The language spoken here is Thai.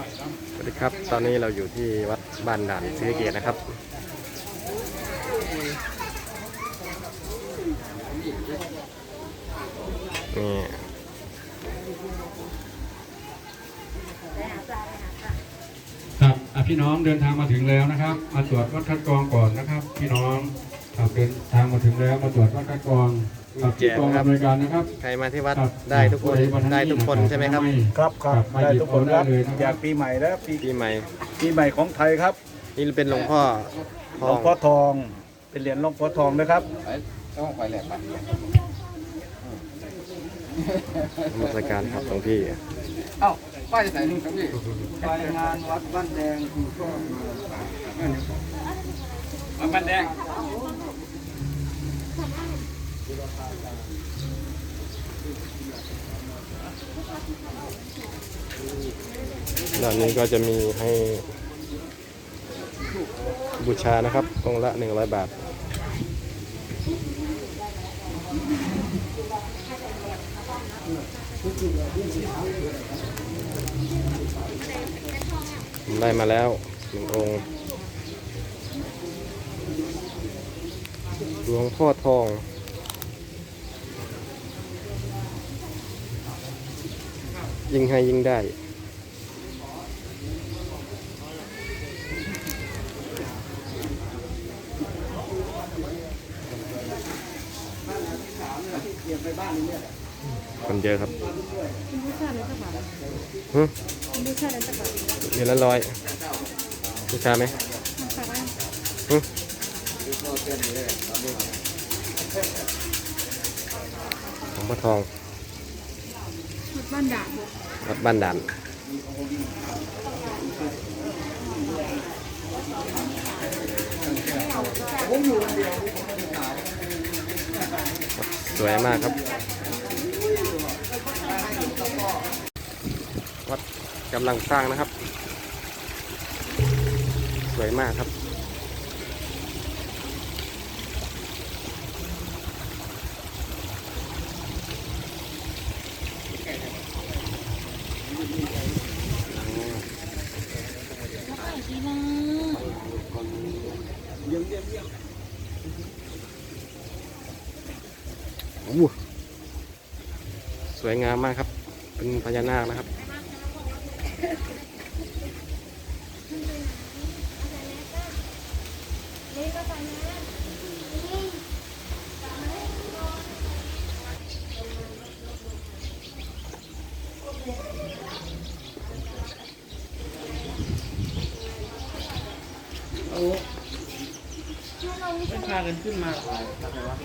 สวัสดีครับ ตอนนี้เราอยู่ที่วัดบ้านด่านศรีสะเกตนะครับ นี่ครับพี่น้องเดินทางมาถึงแล้วนะครับ มาตรวจวัดคัดกรองก่อนนะครับ พี่น้อง เดินทางมาถึงแล้วมาตรวจวัดคัดกรองกับที่กองอำนวยการนะครับ ใครมาที่วัดครับได้ทุกคนวัได้ทุกคนใช่ไหมครับครับครับครับมาได้หยิบทุกคนครับเอาได้เลยนะครับอยากปีใหม่แล้วปีปีใหม่ปีใหม่ของไทยครับนี่เป็นหลวงพ่อทหลอวงงพ่อทอง เป็นเหรียญหลวงพ่อทองนะครับ นมัสการครับหลวงพี่เอ้าป้ายจะใส่หนึ่งครับพี่ไปงานวัดบ้านแดงคือก็มาบันแดง ด้านนี้ก็จะมีให้บูชานะครับองค์ละ100บาท ได้มาแล้วหนึ่งองค์ หลวงพ่อทอง ยิ่งให้ยิ่งได้ คนเยอะครับบูชาเลยสักบาทหึบูชาเลยสักบาทเดือนละร้อยบูชาไหมมันฝากไว้หึของพ่อทองวัด บ้านด่านวัดบ้านด่านสวยมากครับ วัดกำลังสร้างนะครับ สวยมากครับ โอ้สวยงามมากครับ เป็นพญานาคนะครับโอ้ ไม่พากันขึ้นมาอะไรวะ